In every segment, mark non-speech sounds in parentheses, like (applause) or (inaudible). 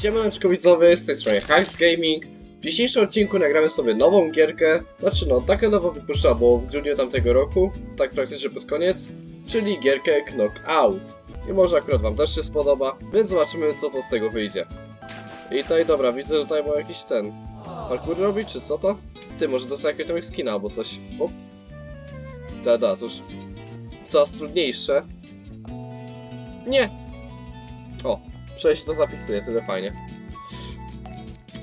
Siemaneczko widzowie, z tej strony Hacks Gaming. W dzisiejszym odcinku nagramy sobie nową gierkę, znaczy no, taka nowo wypuszcza, bo w grudniu tamtego roku, tak praktycznie pod koniec, czyli gierkę Knockout. I może akurat wam też się spodoba, więc zobaczymy co to z tego wyjdzie. I tutaj dobra, widzę, że tutaj ma jakiś ten, parkour robić, czy co to? Ty, może dostać jakiegoś tam skina albo coś. O. Da, da, to już coraz trudniejsze. Nie! Przejść to zapisuje, tyle fajnie.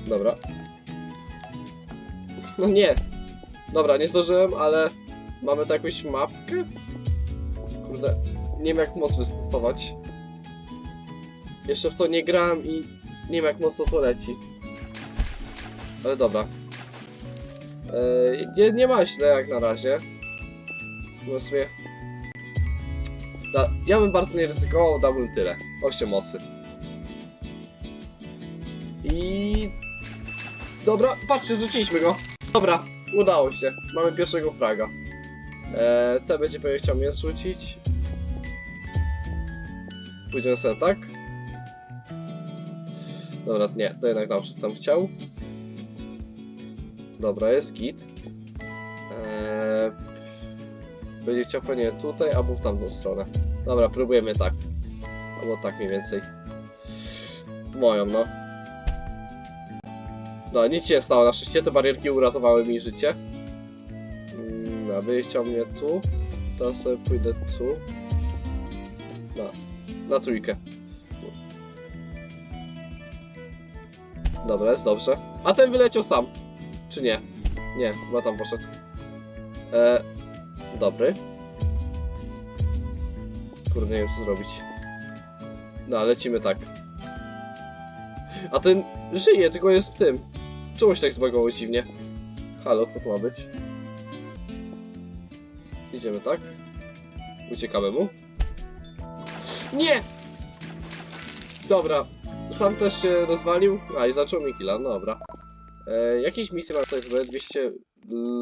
Dobra. (laughs) No nie. Dobra, nie zdążyłem, ale mamy tu jakąś mapkę? Kurde, nie wiem jak moc wystosować. Jeszcze w to nie grałem i nie wiem jak mocno to leci. Ale dobra. Nie, nie ma źle jak na razie. No. Da, ja bym bardzo nie ryzykował, dałbym tyle. 8 mocy. I... Dobra, patrzcie, rzuciliśmy go. Dobra, udało się. Mamy pierwszego fraga. Eee, te będzie pewnie chciał mnie zrzucić. Pójdziemy sobie tak. Dobra, nie, to jednak dobrze, co chciał. Dobra, jest git. Eee, będzie chciał pewnie tutaj, albo w tamtą stronę. Dobra, próbujemy tak. Albo tak mniej więcej. Moją, no. No, nic się nie stało na szczęście, te barierki uratowały mi życie. Mm, No, by chciał mnie tu, to sobie pójdę tu. Na, na trójkę. Dobra, jest dobrze. A ten wyleciał sam. Czy nie? Nie, chyba tam poszedł. E, dobry. Kurde, nie wiem co zrobić. No, lecimy tak. A ten żyje, tylko jest w tym. Czemu się tak zbagowało dziwnie? Halo, co to ma być? Idziemy tak? Uciekamy mu? Nie! Dobra, sam też się rozwalił. A i zaczął mi killa, no dobra. E, jakieś misje mam tutaj zbroję 200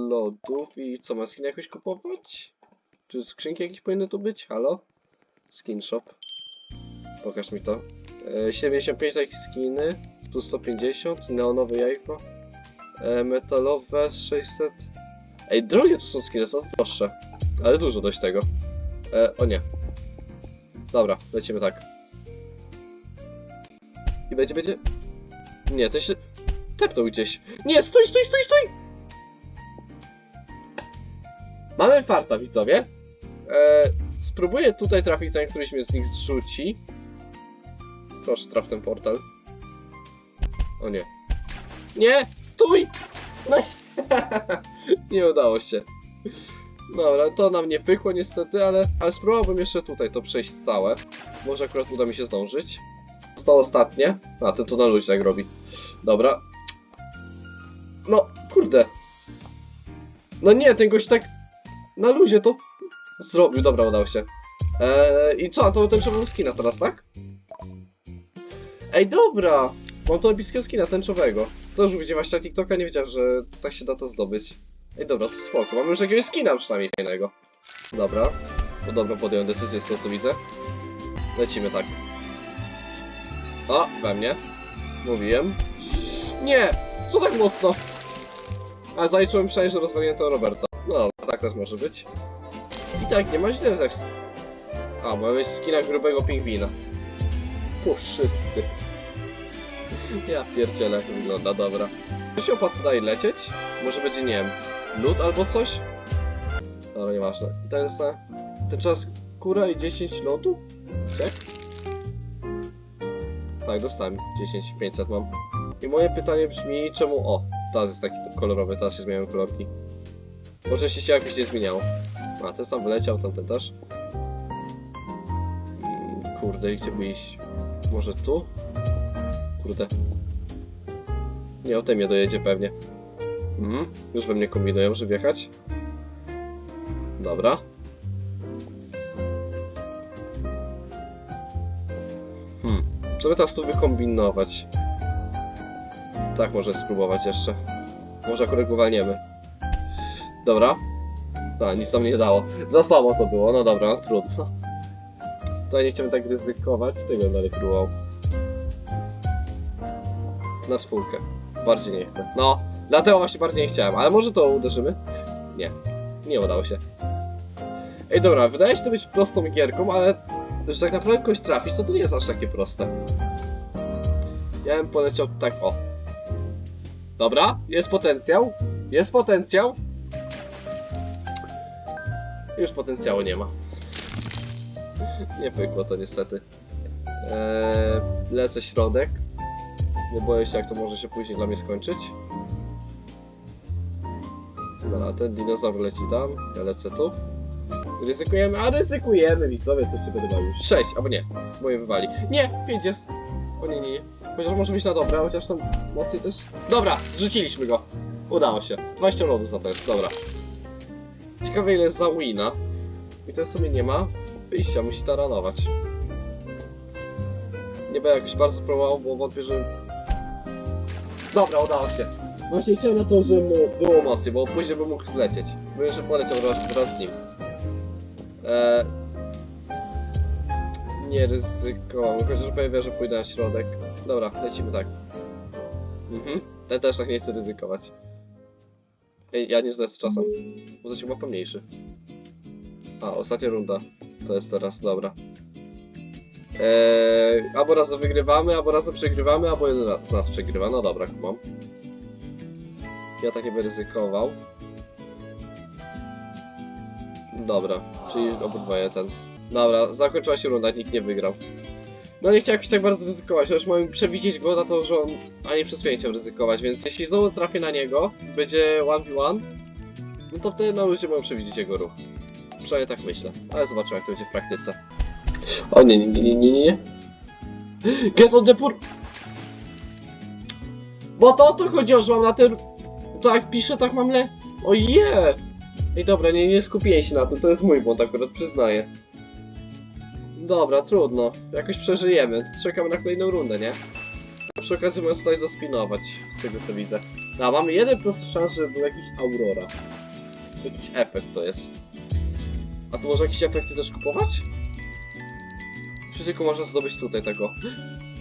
lodów i co, ma skin jakoś kupować? Czy skrzynki jakieś powinny tu być? Halo? Skin shop. Pokaż mi to. E, 75 takich skiny. Tu 150, neonowe jajko. E, metalowe 600. Ej, drogie tu są skiny, są droższe. Ale dużo dość tego. E, o nie. Dobra, lecimy tak. I będzie, będzie... Nie, to się... Tepnął gdzieś. Nie, stój, stój, stój, stój! Mamy farta, widzowie. E, spróbuję tutaj trafić, zanim któryś mnie z nich zrzuci. Proszę, traf ten portal. O nie. Nie! Stój! No (laughs) nie udało się. Dobra, to nam nie pykło niestety, ale, ale spróbowałbym jeszcze tutaj to przejść całe. Może akurat uda mi się zdążyć. Zostało ostatnie. A, ten to na luzie tak robi. Dobra. No, kurde. No nie, ten gość tak na luzie to zrobił. Dobra, udało się. Eee, I co, to ten trzeba skina teraz, tak? Ej, dobra! Mam to epickiego skina tęczowego. To już widziałem właśnie TikToka, nie wiedziałem, że tak się da to zdobyć. Ej, dobra, to spoko. Mamy już jakiegoś skina przynajmniej fajnego. Dobra. No dobra, podjąłem decyzję z tego co widzę. Lecimy tak. O, we mnie. Mówiłem. Nie! Co tak mocno? A zaliczyłem przynajmniej, że rozwaliłem to Roberta. No tak też może być. I tak, nie ma źle jak... A, mamy skina grubego pingwina. Puszysty. Ja pierdzielę jak to wygląda, dobra. Czy się opłaca dalej lecieć? Może będzie, nie wiem, lód albo coś? Dobra, nieważne. Jest na... Ten czas kura i 10 lotu? Tak? Tak, dostałem 10, 500 mam. I moje pytanie brzmi, czemu... O, teraz jest taki kolorowy, teraz się zmieniają kolorki. Może się jakoś nie zmieniało. A, ten sam wyleciał, tamten też. Kurde, i gdzie by iść? Może tu? Kurde. Nie, o tej mnie dojedzie pewnie. Mhm, już we mnie kombinują, żeby wjechać. Dobra. Hmm, co by teraz tu wykombinować? Tak, może spróbować jeszcze. Może akurat walniemy. Dobra. A, nic nam nie dało. Za słabo to było, no dobra, no trudno. Tutaj nie chciałem tak ryzykować, tego dalej próbował. Na czwórkę. Bardziej nie chcę. No, dlatego właśnie bardziej nie chciałem, ale może to uderzymy? Nie. Nie udało się. Ej, dobra, wydaje się to być prostą gierką, ale że tak naprawdę kogoś trafić, to to nie jest aż takie proste. Ja bym poleciał tak, o. Dobra, jest potencjał. Jest potencjał. Już potencjału nie ma. Nie pykło to niestety. Eee, lecę środek. Bo boję się jak to może się później dla mnie skończyć. Dobra, ten dinozaur leci tam, ja lecę tu. Ryzykujemy, a ryzykujemy, widzowie, coś się będę bawił. 6, albo nie, moje wywali. Nie, 5 jest. O nie, nie, nie. Chociaż może być na dobre, chociaż tam mocniej też. Dobra, zrzuciliśmy go. Udało się. 20 lodów za to jest, dobra. Ciekawe ile jest za wina. I to w sumie nie ma wyjścia, musi taranować. Nie będę jakoś bardzo próbował, bo wątpię, że... Dobra, udało się. Właśnie chciałem na to, żeby mu było mocniej, bo później bym mógł zlecieć. Bym jeszcze poleciał wraz, z nim. Eee... Nie ryzykował, chociaż pewnie, że pójdę na środek. Dobra, lecimy tak. Mhm, ten też tak nie chce ryzykować. Ej, ja nie zlecę czasem, bo to się chyba pomniejszy. A, ostatnia runda. To jest teraz, dobra. Eee, albo razem wygrywamy, albo razem przegrywamy, albo jeden z nas przegrywa. No dobra, mam. Ja tak nie będę ryzykował. Dobra, czyli obydwoje ten. Dobra, zakończyła się runda, nikt nie wygrał. No nie chciałem jakoś tak bardzo ryzykować, chociaż mogłem przewidzieć go na to, że on ani przez chciał ryzykować, więc jeśli znowu trafię na niego, będzie 1v1, no to wtedy no ludzie mogą przewidzieć jego ruch. Przynajmniej tak myślę, ale zobaczymy jak to będzie w praktyce. O nie, nie, nie, nie, nie. Get on the pur... Bo to o to chodziło, że mam na tym... Tak piszę, tak mam le... O je! Ej dobra, nie, nie skupiłem się na tym, to jest mój błąd akurat, przyznaję. Dobra, trudno. Jakoś przeżyjemy. Czekamy na kolejną rundę, nie? Przy okazji możemy tutaj zaspinować, z tego co widzę. A mamy 1% szans, że był jakiś Aurora. Jakiś efekt to jest. A tu może jakieś efekty też kupować? Czy tylko można zdobyć tutaj tego?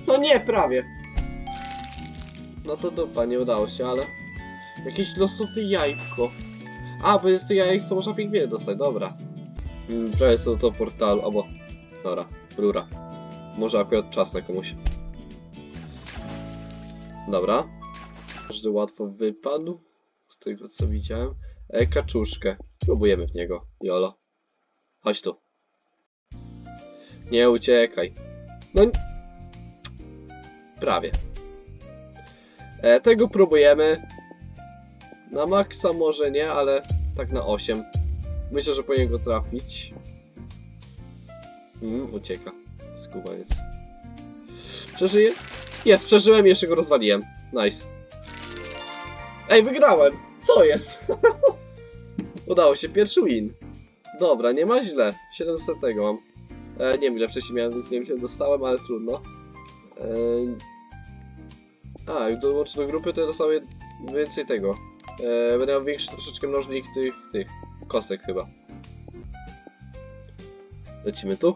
No nie, prawie. No to dupa, nie udało się, ale... Jakieś losowe jajko. A, bo jest to jajek, co można pingwiny dostać, dobra. Mm, Prawie co do portalu, albo... Dobra, rura. Może akurat czas na komuś. Dobra. Każdy łatwo wypadł. Z tego co widziałem. E, kaczuszkę. Próbujemy w niego. Jolo. Chodź tu. Nie uciekaj. No. Prawie. E, tego próbujemy. Na maksa może nie, ale tak na 8. Myślę, że powinien go trafić. Mm, ucieka. Skubaniec. Przeżyję? Jest, przeżyłem jeszcze go rozwaliłem. Nice. Ej, wygrałem! Co jest? (laughs) Udało się, pierwszy win. Dobra, nie ma źle. 700 tego mam. E, nie wiem ile wcześniej miałem, więc nie wiem ile dostałem, ale trudno. E, a, jak dołączę do grupy, to ja dostałem więcej tego. E, będę miał większy troszeczkę mnożnik tych, tych kostek chyba. Lecimy tu.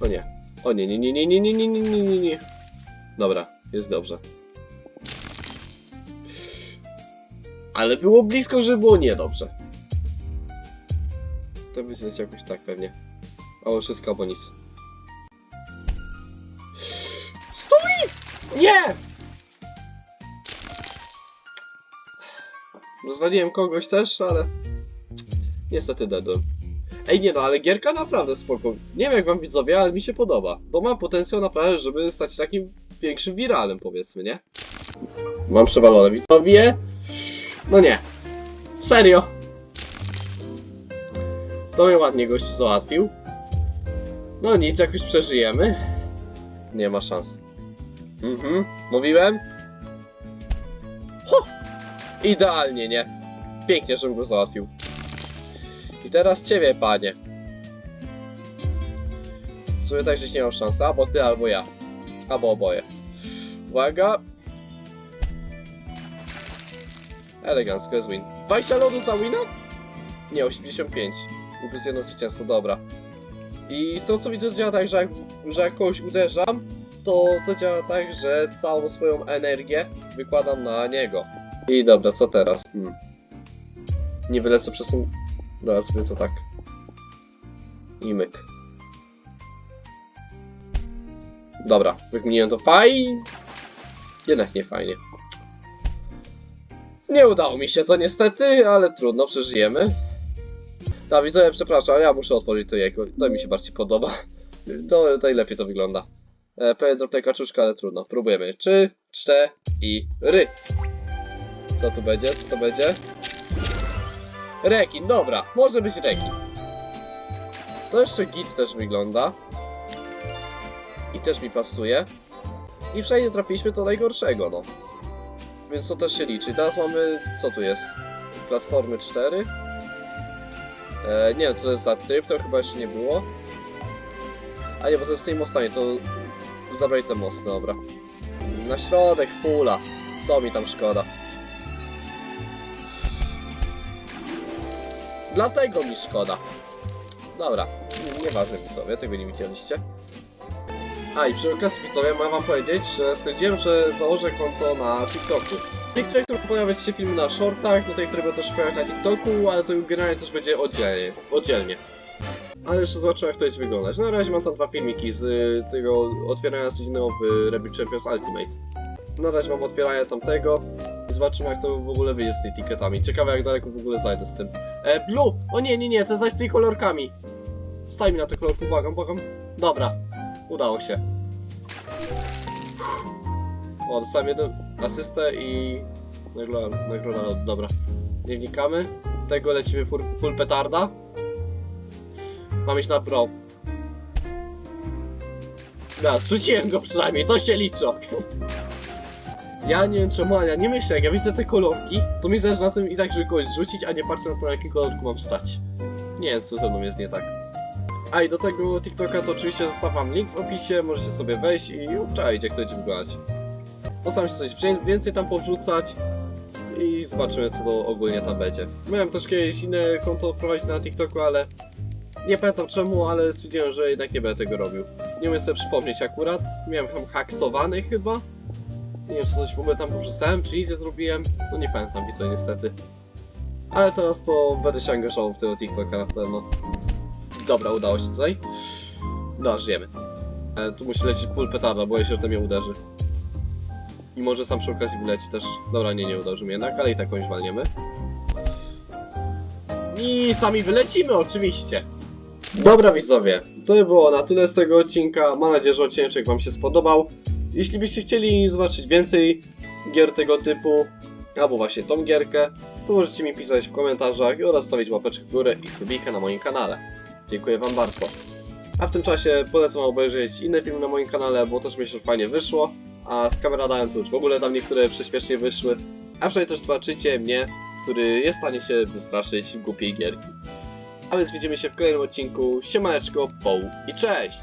O nie. O nie, nie, nie, nie, nie, nie, nie, nie, nie, nie, nie. Dobra, jest dobrze. Ale było blisko, że było niedobrze. To będzie leciał jakoś tak pewnie. Albo wszystko, albo nic. Stój! Nie! Rozwaliłem kogoś też, ale... Niestety dedłem. Ej, nie no, ale gierka naprawdę spoko. Nie wiem jak wam widzowie, ale mi się podoba. Bo ma potencjał naprawdę, żeby stać takim większym wiralem, powiedzmy, nie? Mam przewalone widzowie. No nie. Serio. To mnie ładnie gość załatwił. No nic, jakoś przeżyjemy. Nie ma szans. Mhm, mówiłem? Ho! Idealnie, nie? Pięknie, żebym go załatwił. I teraz ciebie, panie. W sumie tak, że nie mam szansy, albo ty, albo ja. Albo oboje. Uwaga. Elegancko jest win. 20 lodu za wina? Nie, 85. I plus jedno zwycięstwo, dobra. I z tego co widzę działa tak, że jak, że jak kogoś uderzam, to, to działa tak, że całą swoją energię wykładam na niego. I dobra, co teraz? Hmm. Nie wylecę przez ten... Dobra, zrobię to tak. I myk. Dobra, wykminiłem to faj. Jednak nie fajnie. Nie udało mi się to niestety, ale trudno, przeżyjemy. Tak, widzowie, przepraszam, ale ja muszę otworzyć to jego. To mi się bardziej podoba. To najlepiej to wygląda. E, pewien drobna kaczuszka, ale trudno. Próbujemy. Trzy, cztery i ry. Co tu będzie? Co to będzie? Rekin, dobra. Może być rekin. To jeszcze git też wygląda. I też mi pasuje. I wszędzie trafiliśmy do najgorszego, no. Więc to też się liczy. Teraz mamy... co tu jest? Platformy 4. E, nie wiem, co to jest za tryb, to chyba jeszcze nie było. A nie, bo to jest w tej mostanie, to zabraj te mosty, dobra. Na środek, pula. Co mi tam szkoda. Dlatego mi szkoda. Dobra, nieważne widzowie, tego nie widzieliście. A i przy okazji widzowie, mam wam powiedzieć, że stwierdziłem, że założę konto na TikToku. Niektóre, które pojawiać się filmy na shortach, no te, które będą też pojawiać na TikToku, ale to generalnie też będzie oddzielnie. oddzielnie. Ale jeszcze zobaczymy jak to będzie wyglądać. Na razie mam tam dwa filmiki z y, tego otwierania codziennego w Rabbit Champions Ultimate. Na razie mam otwieranie tamtego i zobaczymy jak to w ogóle wyjdzie z tymi tiketami. Ciekawe jak daleko w ogóle zajdę z tym. E, Blue! O nie, nie, nie, to zaś z tymi kolorkami. Staj mi na te kolorki, błagam, błagam. Dobra, udało się. O, dostałem jeden asystę i nagroda, nagroda lotu, dobra. Nie wnikamy. Tego lecimy full, full petarda. Mam iść na pro. Ja, zrzuciłem go przynajmniej, to się liczy. (laughs) Ja nie wiem czemu, ale ja nie myślę, jak ja widzę te kolorki, to mi zależy na tym i tak, żeby kogoś rzucić, a nie patrzę na to, na jakim kolorku mam stać. Nie wiem, co ze mną jest nie tak. A i do tego TikToka to oczywiście zostawiam link w opisie, możecie sobie wejść i obczaić, jak to będzie wyglądać. Postaram się coś więcej tam powrzucać i zobaczymy, co to ogólnie tam będzie. Miałem też kiedyś inne konto prowadzić na TikToku, ale nie pamiętam czemu, ale stwierdziłem, że jednak nie będę tego robił. Nie umiem sobie przypomnieć akurat. Miałem tam haksowany chyba. Nie wiem, czy coś w ogóle tam powrzucałem, czy nic zrobiłem. No nie pamiętam, widzę niestety. Ale teraz to będę się angażował w tego TikToka na pewno. Dobra, udało się tutaj. No, żyjemy. E, tu musi lecieć full petarda, boję się, że to mnie uderzy. I może sam przy okazji wyleci też. Dobra, nie, nie uderzy mnie jednak, ale i tak jakąś walniemy. I sami wylecimy oczywiście. Dobra widzowie, to było na tyle z tego odcinka. Mam nadzieję, że odcinek wam się spodobał. Jeśli byście chcieli zobaczyć więcej gier tego typu, albo właśnie tą gierkę, to możecie mi pisać w komentarzach oraz stawić łapeczkę w górę i subika na moim kanale. Dziękuję wam bardzo. A w tym czasie polecam obejrzeć inne filmy na moim kanale, bo też myślę, że fajnie wyszło. A z kameradanem to już w ogóle tam niektóre prześmiesznie wyszły. A przynajmniej też zobaczycie mnie, który jest w stanie się wystraszyć głupiej gierki. A więc widzimy się w kolejnym odcinku. Siemaneczko, poł i cześć!